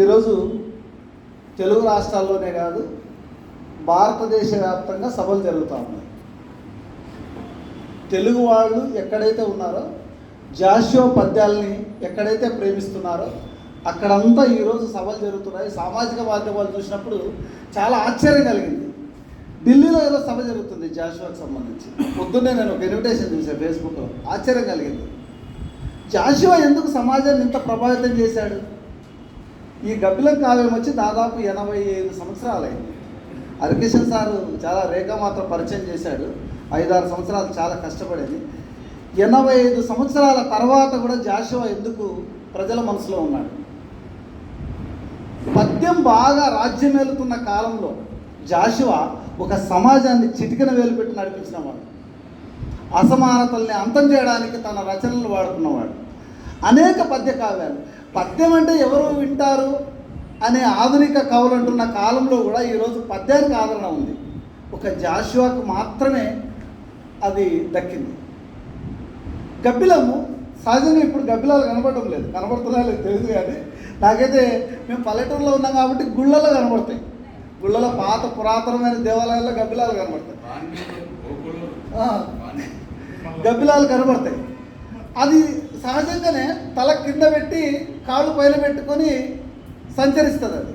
ఈరోజు తెలుగు రాష్ట్రాల్లోనే కాదు భారతదేశ వ్యాప్తంగా సభలు జరుగుతూ ఉన్నాయి. తెలుగు వాళ్ళు ఎక్కడైతే ఉన్నారో జాషో పద్యాల్ని ఎక్కడైతే ప్రేమిస్తున్నారో అక్కడంతా ఈరోజు సభలు జరుగుతున్నాయి. సామాజిక మాధ్యమాలు చూసినప్పుడు చాలా ఆశ్చర్యం కలిగింది. ఢిల్లీలో ఏదో సభ జరుగుతుంది జాషువాకి సంబంధించి. పొద్దున్నే నేను ఒక ఇన్విటేషన్ చూసాను ఫేస్బుక్లో ఆశ్చర్యం కలిగింది. జాషువా ఎందుకు సమాజాన్ని ఇంత ప్రభావితం చేశాడు? ఈ గబ్బిలం కావ్యం వచ్చి దాదాపు ఎనభై ఐదు సంవత్సరాలైంది. హరికిషన్ సారు చాలా రేఖామాత్రం పరిచయం చేశాడు. ఐదారు సంవత్సరాలు చాలా కష్టపడేది. ఎనభై ఐదు సంవత్సరాల తర్వాత కూడా జాషువా ఎందుకు ప్రజల మనసులో ఉన్నాడు? పద్యం బాగా రాజ్యం కాలంలో జాషువా ఒక సమాజాన్ని చిటికన వేలు పెట్టి నడిపించినవాడు. అసమానతల్ని అంతం చేయడానికి తన రచనలు వాడుకున్నవాడు. అనేక పద్య కావ్యాలు పద్యం అంటే ఎవరు వింటారు అనే ఆధునిక కవులు అంటున్న కాలంలో కూడా ఈరోజు పద్యానికి ఆదరణ ఉంది. ఒక జాషువాకు మాత్రమే అది దక్కింది. గబ్బిలము సహజంగా ఇప్పుడు గబ్బిలాలు కనబడటం లేదు. కనబడుతున్నాయో లేదు తెలియదు కానీ నాకైతే మేము పల్లెటూరులో ఉన్నాం కాబట్టి గుళ్ళలో కనబడతాయి గుళ్ళలో పాత పురాతనమైన దేవాలయాల్లో గబ్బిలాలు కనబడతాయి గబ్బిలాలు కనబడతాయి అది సహజంగానే తల కింద పెట్టి కాళ్ళు పైన పెట్టుకొని సంచరిస్తుంది అది.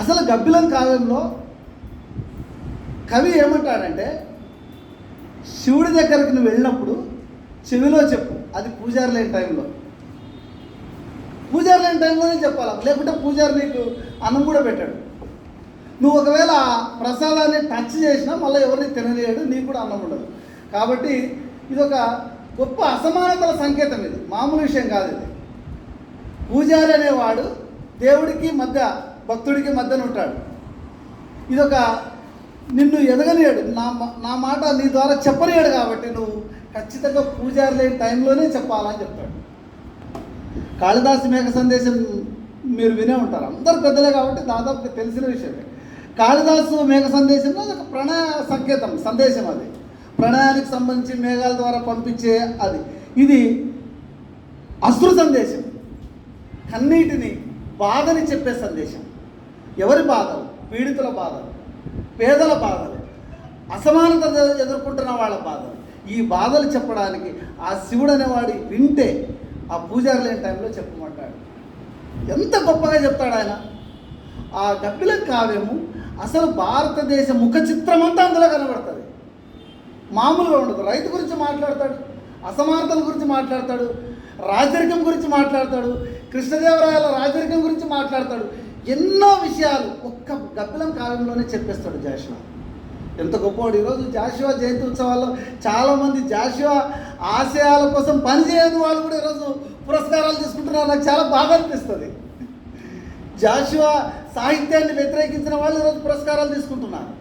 అసలు గబ్బిలం కావ్యంలో కవి ఏమంటాడంటే శివుడి దగ్గరికి నువ్వు వెళ్ళినప్పుడు చెవిలో చెప్పు అది పూజారి లేని టైంలో. పూజారి లేని టైంలోనే చెప్పాలి? లేకుంటే పూజారి నీకు అన్నం కూడా పెట్టాడు. నువ్వు ఒకవేళ ప్రసాదాన్ని టచ్ చేసినా మళ్ళీ ఎవరిని తినలేడు నీకు కూడా అన్నం ఉండదు. కాబట్టి ఇది ఒక గొప్ప అసమానతల సంకేతం ఇది. మామూలు విషయం కాదు ఇది. పూజారి అనేవాడు దేవుడికి మధ్య భక్తుడికి మధ్యన ఉంటాడు. ఇదొక నిన్ను ఎదగనియాడు. నా మా- నా మాట నీ ద్వారా చెప్పనియాడు కాబట్టి నువ్వు ఖచ్చితంగా పూజారి లేని టైంలోనే చెప్పాలని చెప్తాడు. కాళిదాసు మేఘ సందేశం మీరు వినే ఉంటారు. అందరు పెద్దలే కాబట్టి దాదాపు తెలిసిన విషయమే. కాళిదాసు మేఘ సందేశంలో ఒక ప్రణయ సంకేతం సందేశం అది. ప్రణయానికి సంబంధించి మేఘాల ద్వారా పంపించే అది. ఇది అశ్రు సందేశం. కన్నీటిని బాధని చెప్పే సందేశం. ఎవరి బాధలు? పీడితుల బాధలు పేదల బాధలు అసమానత ఎదుర్కొంటున్న వాళ్ళ బాధలు. ఈ బాధలు చెప్పడానికి ఆ శివుడు అనేవాడు వింటే ఆ పూజారి లేని టైంలో చెప్పమంటాడు. ఎంత గొప్పగా చెప్తాడు ఆయన. ఆ గబ్బిలం కావ్యము అసలు భారతదేశ ముఖ చిత్రం అంతా అందులో కనబడుతుంది. మామూలుగా ఉండదు. రైతు గురించి మాట్లాడతాడు అసమానతల గురించి మాట్లాడతాడు రాజరికం గురించి మాట్లాడతాడు కృష్ణదేవరాయల రాజరికం గురించి మాట్లాడతాడు. ఎన్నో విషయాలు ఒక్క గబ్బిలం కావ్యంలోనే చెప్పేస్తాడు జాషువా. ఎంత గొప్పవాడు. ఈరోజు జాషువా జయంతి ఉత్సవాల్లో చాలామంది జాషువా ఆశయాల కోసం పనిచేయని వాళ్ళు కూడా ఈరోజు పురస్కారాలు తీసుకుంటున్నారు. నాకు చాలా బాధ అనిపిస్తుంది. జాషువా సాహిత్యాన్ని వ్యతిరేకించిన వాళ్ళు ఈరోజు పురస్కారాలు తీసుకుంటున్నారు.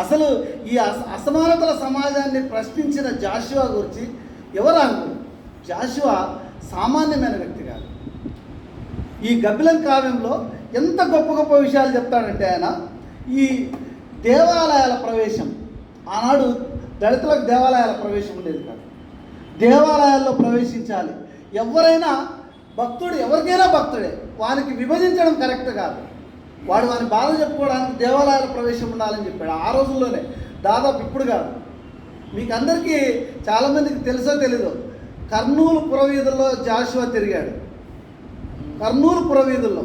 అసలు ఈ అస అసమానతల సమాజాన్ని ప్రశ్నించిన జాషువా గురించి ఎవరు అనుకోరు జాషువా సామాన్యమైన వ్యక్తి కాదు. ఈ గబ్బిలం కావ్యంలో ఎంత గొప్ప గొప్ప విషయాలు చెప్తాడంటే ఆయన ఈ దేవాలయాల ప్రవేశం ఆనాడు దళితులకు దేవాలయాల ప్రవేశం ఉండేది కాదు. దేవాలయాల్లో ప్రవేశించాలి. ఎవరైనా భక్తుడు ఎవరికైనా భక్తుడే వారికి విభజించడం కరెక్ట్ కాదు. వాడు వాని బాధ చెప్పుకోవడానికి దేవాలయాల ప్రవేశం ఉండాలని చెప్పాడు. ఆ రోజుల్లోనే దాదాపు ఇప్పుడు కాదు. మీకు అందరికీ చాలామందికి తెలుసో తెలీదు కర్నూలు పురవీధుల్లో జాషువా తిరిగాడు. కర్నూలు పురవీధుల్లో.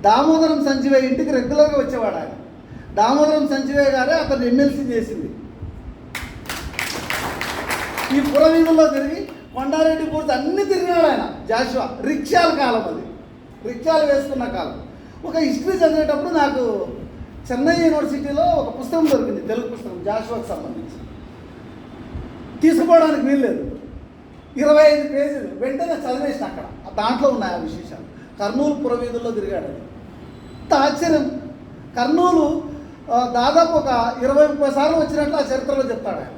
దామోదరం సంజీవయ్య ఇంటికి రెగ్యులర్గా వచ్చేవాడు ఆయన. దామోదరం సంజీవయ్య గారే అతను ఎమ్మెల్సీ చేసింది. ఈ పురవీధుల్లో తిరిగి కొండారెడ్డి పూర్తి అన్ని తిరిగినాడు ఆయన జాషువా. రిక్షాల కాలం అది. రిక్షాలు వేసుకున్న కాలం. ఒక హిస్టరీ చదివేటప్పుడు నాకు చెన్నై యూనివర్సిటీలో ఒక పుస్తకం దొరికింది తెలుగు పుస్తకం జాషువాకి సంబంధించి. తీసుకోవడానికి వీల్లేదు. ఇరవై ఐదు పేజీలు. వెంటనే చదివేసిన అక్కడ. దాంట్లో ఉన్నాయి ఆ విశేషాలు. కర్నూలు పురవీధుల్లో తిరిగాడు అది. ఆశ్చర్యం. కర్నూలు దాదాపు ఒక ఇరవై ముప్పై సార్లు వచ్చినట్లు ఆ చరిత్రలో చెప్తాడు ఆయన.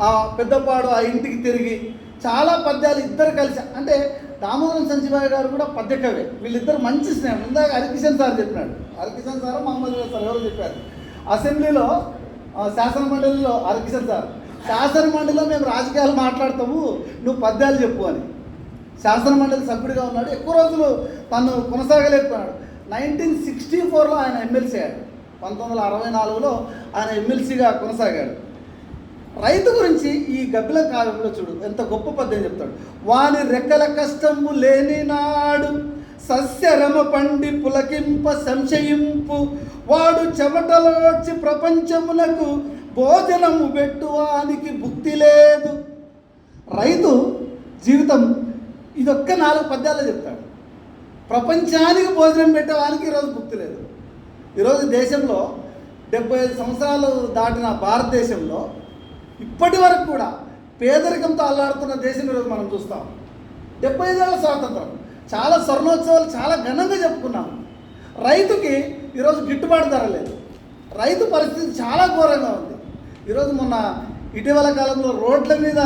ఆ పెద్దపాడు ఆ ఇంటికి తిరిగి చాలా పద్యాలు ఇద్దరు కలిసి అంటే దామోదరం సంజీవాయి గారు కూడా పద్యకవే వీళ్ళిద్దరు మంచి స్నేహం. ఇందాక హరికిషన్ సార్ చెప్పినాడు. హరికిషన్ సార్ మహమ్మద్ సార్ ఎవరు చెప్పారు. అసెంబ్లీలో శాసన మండలిలో హరికిషన్ సార్. శాసన మండలిలో మేము రాజకీయాలు మాట్లాడతాము నువ్వు పద్యాలు చెప్పు అని. శాసన మండలి సభ్యుడిగా ఉన్నాడు. ఎక్కువ రోజులు తను కొనసాగలేకపోయాడు నైన్టీన్ సిక్స్టీ ఫోర్లో ఆయన ఎమ్మెల్సీ అయ్యాడు. పంతొమ్మిది వందల అరవై నాలుగులో ఆయన ఎమ్మెల్సీగా కొనసాగాడు. రైతు గురించి ఈ గబ్బిల కాలంలో చూడు ఎంత గొప్ప పద్యం చెప్తాడు. వాని రెక్కల కష్టము లేని నాడు సస్యరమ పండి పులకింప సంశయింపు. వాడు చెమటలోడ్చి ప్రపంచమునకు భోజనము పెట్టువానికి భుక్తి లేదు. రైతు జీవితం ఇదొక్క నాలుగు పద్యాలు చెప్తాడు. ప్రపంచానికి భోజనం పెట్టేవానికి ఈరోజు భుక్తి లేదు. ఈరోజు దేశంలో డెబ్బై ఐదు సంవత్సరాలు దాటిన భారతదేశంలో ఇప్పటి వరకు కూడా పేదరికంతో అల్లాడుతున్న దేశం ఈరోజు మనం చూస్తాం. డెబ్బై ఐదేళ్ళ స్వాతంత్రం. చాలా స్వర్ణోత్సవాలు చాలా ఘనంగా చెప్పుకున్నాం రైతుకి ఈరోజు గిట్టుబాటు ధర లేదు. రైతు పరిస్థితి చాలా ఘోరంగా ఉంది. ఈరోజు మొన్న ఇటీవల కాలంలో రోడ్ల మీద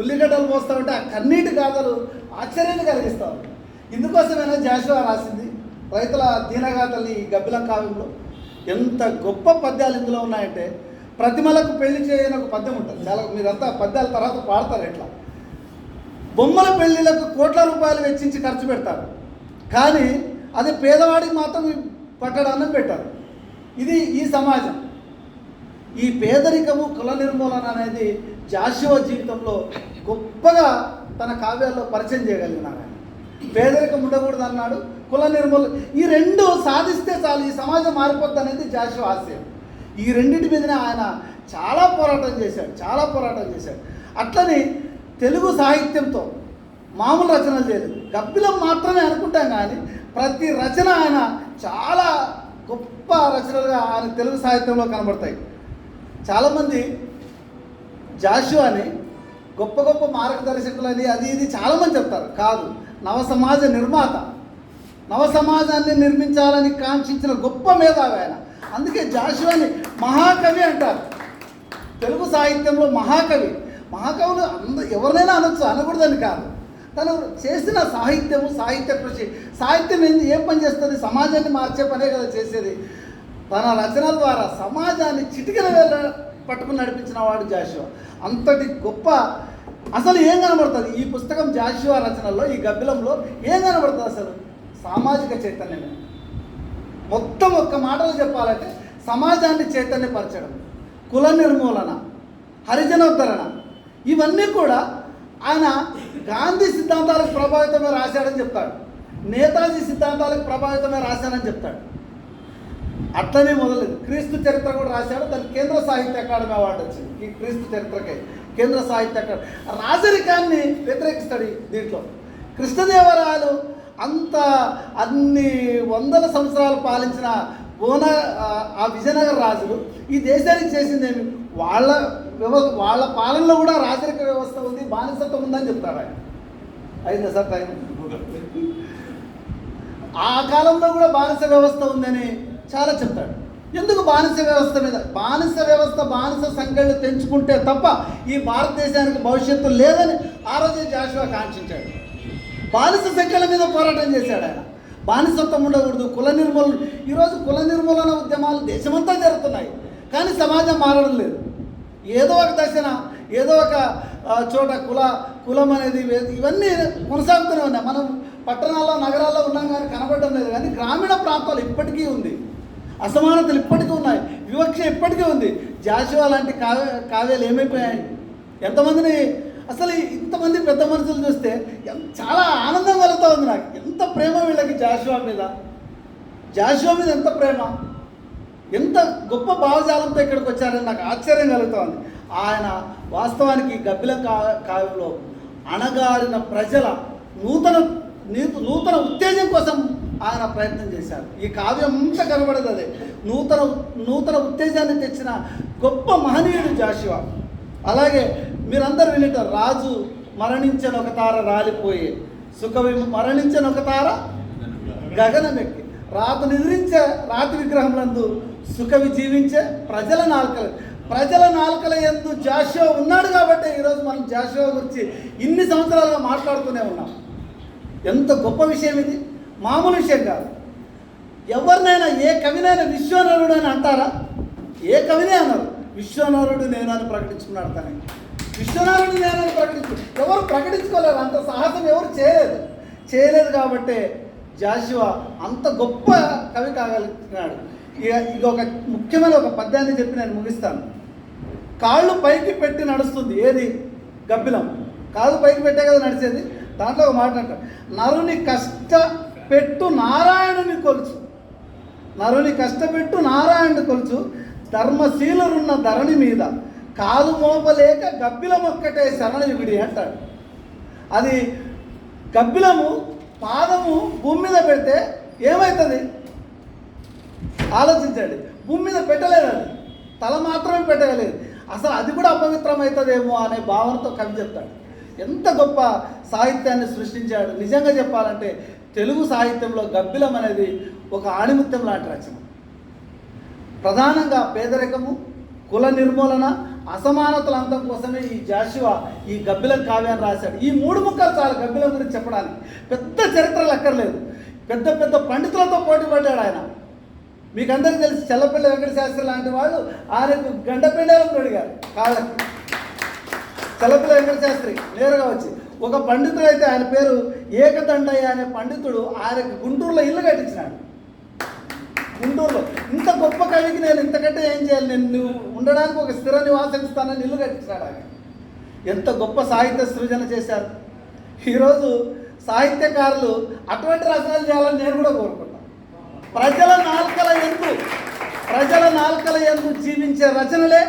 ఉల్లిగడ్డలు పోస్తామంటే ఆ కన్నీటి గాథలు ఆశ్చర్యాన్ని కలిగిస్తాం ఇందుకోసమైనా జాషువా రాసింది? రైతుల దీనగాథల్ని ఈ గబ్బిలం కావ్యంలో. ఎంత గొప్ప పద్యాలు ఇందులో ఉన్నాయంటే ప్రతిమలకు పెళ్ళి చేయని ఒక పద్యం ఉంటుంది. చాలా మీరంతా పద్యాల తర్వాత పాడతారు ఎట్లా? బొమ్మల పెళ్ళిలకు కోట్ల రూపాయలు వెచ్చించి ఖర్చు పెడతారు. కానీ అదే పేదవాడికి మాత్రం పట్టడాన్నం పెట్టారు. ఇది ఈ సమాజం. ఈ పేదరికము కుల నిర్మూలన అనేది జాషువ జీవితంలో గొప్పగా తన కావ్యాల్లో పరిచయం చేయగలిగినారు ఆయన. పేదరికం ఉండకూడదు అన్నాడు కుల నిర్మూలన ఈ రెండు సాధిస్తే చాలు ఈ సమాజం మారిపోద్ది అనేది జాషువ ఆశయం. ఈ రెండింటి మీదనే ఆయన చాలా పోరాటం చేశాడు చాలా పోరాటం చేశాడు. అట్లనే తెలుగు సాహిత్యంతో మామూలు రచనలు చేయలేదు. గబ్బిలం మాత్రమే అనుకుంటాం కానీ ప్రతి రచన ఆయన చాలా గొప్ప రచనలుగా ఆయన తెలుగు సాహిత్యంలో కనబడతాయి. చాలామంది జాషువాని గొప్ప గొప్ప మార్గదర్శకులని అది ఇది చాలామంది చెప్తారు. కాదు నవ సమాజ నిర్మాత. నవ సమాజాన్ని నిర్మించాలని కాంక్షించిన గొప్ప మేధావి ఆయన. అందుకే జాషువాని మహాకవి అంటారు. తెలుగు సాహిత్యంలో మహాకవి. మహాకవులు అంద ఎవరినైనా అనొచ్చు అనకూడదని కాదు. తను చేసిన సాహిత్యము సాహిత్య కృషి సాహిత్యం ఏంది ఏం పని చేస్తుంది సమాజాన్ని మార్చే పనే కదా చేసేది. తన రచనల ద్వారా సమాజాన్ని చిటికల వేళ పట్టుకుని నడిపించిన వాడు జాషువా. అంతటి గొప్ప అసలు ఏం కనబడుతుంది? ఈ పుస్తకం జాషువా రచనల్లో ఈ గబ్బిలంలో ఏం కనబడుతుంది అసలు? సామాజిక చైతన్యమే. మొత్తం ఒక్క మాటలు చెప్పాలంటే సమాజాన్ని చైతన్యపరచడం కుల నిర్మూలన హరిజనోద్ధరణ ఇవన్నీ కూడా ఆయన గాంధీ సిద్ధాంతాలకు ప్రభావితమే రాశాడని చెప్తాడు. నేతాజీ సిద్ధాంతాలకు ప్రభావితమే రాశానని చెప్తాడు. అట్లనే మొదలైంది. క్రీస్తు చరిత్ర కూడా రాశాడు. దానికి కేంద్ర సాహిత్య అకాడమీ అవార్డు వచ్చింది. ఈ క్రీస్తు చరిత్రకే కేంద్ర సాహిత్య అకాడమీ. రాజరికాన్ని వ్యతిరేకిస్తాడు దీంట్లో. కృష్ణదేవరాయలు అంత అన్ని వందల సంవత్సరాలు పాలించిన బోన ఆ- ఆ విజయనగర రాజులు ఈ దేశానికి చేసిందేమి వాళ్ళ వ్యవ వాళ్ళ పాలనలో కూడా రాజరిక వ్యవస్థ ఉంది బానిసత్వం ఉందని చెప్తాడు ఆయన. అయిందా సార్ టైం? ఆ కాలంలో కూడా బానిస వ్యవస్థ ఉందని చాలా చెప్తాడు. ఎందుకు బానిస వ్యవస్థ మీద? బానిస వ్యవస్థ బానిస సంఖ్యలు తెంచుకుంటే తప్ప ఈ భారతదేశానికి భవిష్యత్తు లేదని ఆ రోజే జాషువా కాంక్షించాడు. బానిస సంఖ్యల మీద పోరాటం చేశాడు ఆయన. బానిసత్వం ఉండకూడదు కుల నిర్మూలన ఈరోజు కుల నిర్మూలన ఉద్యమాలు దేశమంతా జరుగుతున్నాయి కానీ సమాజం మారడం లేదు. ఏదో ఒక దశన ఏదో ఒక చోట కుల కులం అనేది ఇవన్నీ కొనసాగుతూనే ఉన్నాయి. మనం పట్టణాల్లో నగరాల్లో ఉన్నాం కానీ కనబడడం లేదు. కానీ గ్రామీణ ప్రాంతాలు ఇప్పటికీ ఉంది. అసమానతలు ఇప్పటికీ ఉన్నాయి. వివక్ష ఇప్పటికీ ఉంది. జాషువా లాంటి కావ్య కావ్యాలు ఏమైపోయాయి? ఎంతమందిని అసలు ఇంతమంది పెద్ద మనుషులు చూస్తే చాలా ఆనందం కలుగుతూ ఉంది నాకు. ఎంత ప్రేమ వీళ్ళకి జాషువా మీద? జాషువా మీద ఎంత ప్రేమ? ఎంత గొప్ప భావజాలంతో ఇక్కడికి వచ్చారని నాకు ఆశ్చర్యం కలుగుతోంది ఆయన వాస్తవానికి గబ్బిల కా కావ్యంలో అణగారిన ప్రజల నూతన నూతన ఉత్తేజం కోసం ఆయన ప్రయత్నం చేశారు. ఈ కావ్యం అంతా కనబడదు అదే. నూతన నూతన ఉత్తేజాన్ని తెచ్చిన గొప్ప మహనీయుడు జాషువా. అలాగే మీరందరూ వింటారు రాజు మరణించిన ఒక తార రాలిపోయే సుఖ మరణించిన ఒక తార గగనమెక్కి రాత నిద్రించే రాతి విగ్రహములందు సుఖవి జీవించే ప్రజల నాలుకలు. ప్రజల నాలుకల ఎందు జాషో ఉన్నాడు కాబట్టి ఈరోజు మనం జాషో గురించి ఇన్ని సంవత్సరాలుగా మాట్లాడుతూనే ఉన్నాం. ఎంత గొప్ప విషయం ఇది. మామూలు విషయం కాదు. ఎవరినైనా ఏ కవినైనా విశ్వనరుడు అని అంటారా? ఏ కవినే అన్నారు విశ్వనరుడు నేను అని ప్రకటించుకున్నాడు తనకి విశ్వనారాయణ జ్ఞానాన్ని ప్రకటించు ఎవరు ప్రకటించుకోలేదు అంత సాహసం ఎవరు చేయలేదు. చేయలేదు కాబట్టే జాషువా అంత గొప్ప కవి కాగలుగుతున్నాడు ఇక ఇది ఒక ముఖ్యమైన ఒక పద్యాన్ని చెప్పి నేను ముగిస్తాను. కాళ్ళు పైకి పెట్టి నడుస్తుంది. ఏది? గబ్బిలం. కాళ్ళు పైకి పెట్టే కదా నడిచేది? దాంట్లో ఒక మాట అంటారు. నరుని కష్ట పెట్టు నారాయణుని కొలుచు. నరుని కష్టపెట్టు నారాయణుని కొలుచు. ధర్మశీలరున్న ధరణి మీద. కాలు మోపలేక గబ్బిలం ఒక్కటే శరణయుగుడి అంటాడు. అది గబ్బిలము పాదము భూమి మీద పెడితే ఏమవుతుంది ఆలోచించండి. భూమి మీద పెట్టలేదు అది. తల మాత్రమే పెట్టగలేదు అసలు అది కూడా అపవిత్రమవుతుందేమో అనే భావనతో కవి చెప్తాడు. ఎంత గొప్ప సాహిత్యాన్ని సృష్టించాడు. నిజంగా చెప్పాలంటే తెలుగు సాహిత్యంలో గబ్బిలం అనేది ఒక ఆణిముత్యం లాంటి రచన. ప్రధానంగా పేదరికము కుల నిర్మూలన అసమానతల అంతం కోసమే ఈ జాషువా ఈ గబ్బిలం కావ్యాన్ని రాశాడు. ఈ మూడు ముక్కలు చాలు గబ్బిలం గురించి చెప్పడానికి. పెద్ద చరిత్రలు అక్కర్లేదు. పెద్ద పెద్ద పండితులతో పోటీ పడ్డాడు ఆయన. మీకు అందరికీ తెలిసి చెల్లపల్లి వెంకట శాస్త్రి లాంటి వాళ్ళు ఆయనకు గండపిండాలను అడిగారు కాళ్ళకి. చెల్లపల్లి వెంకట శాస్త్రి నేరుగా వచ్చి ఒక పండితుడు అయితే ఆయన పేరు ఏకదండయ్య అనే పండితుడు ఆయనకు గుంటూరులో ఇల్లు కట్టించినాడు. గుంటూరులో ఇంత గొప్ప కవికి నేను ఇంతకంటే ఏం చేయాలి? నేను నువ్వు ఉండడానికి ఒక స్థిర నివాసం ఇస్తానని ఇల్లు కట్టించాడు ఆయన. ఎంత గొప్ప సాహిత్య సృజన చేశారు. ఈరోజు సాహిత్యకారులు అటువంటి రచనలు చేయాలని నేను కూడా కోరుకుంటాను ప్రజల నాల్కల ఎందు ప్రజల నాలుకల ఎందు జీవించే రచనలే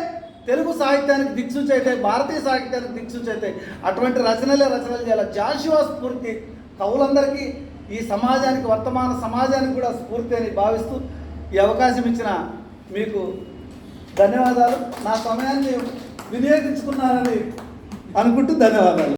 తెలుగు సాహిత్యానికి దిక్సూచి అయితే భారతీయ సాహిత్యానికి దిక్సూచి అయితే అటువంటి రచనలే రచనలు చేయాలి. జాషువా స్ఫూర్తి కవులందరికీ ఈ సమాజానికి వర్తమాన సమాజానికి కూడా స్ఫూర్తి అని భావిస్తూ ఈ అవకాశం ఇచ్చిన మీకు ధన్యవాదాలు. నా సమయాన్ని వినియోగించుకున్నారని అనుకుంటూ ధన్యవాదాలు.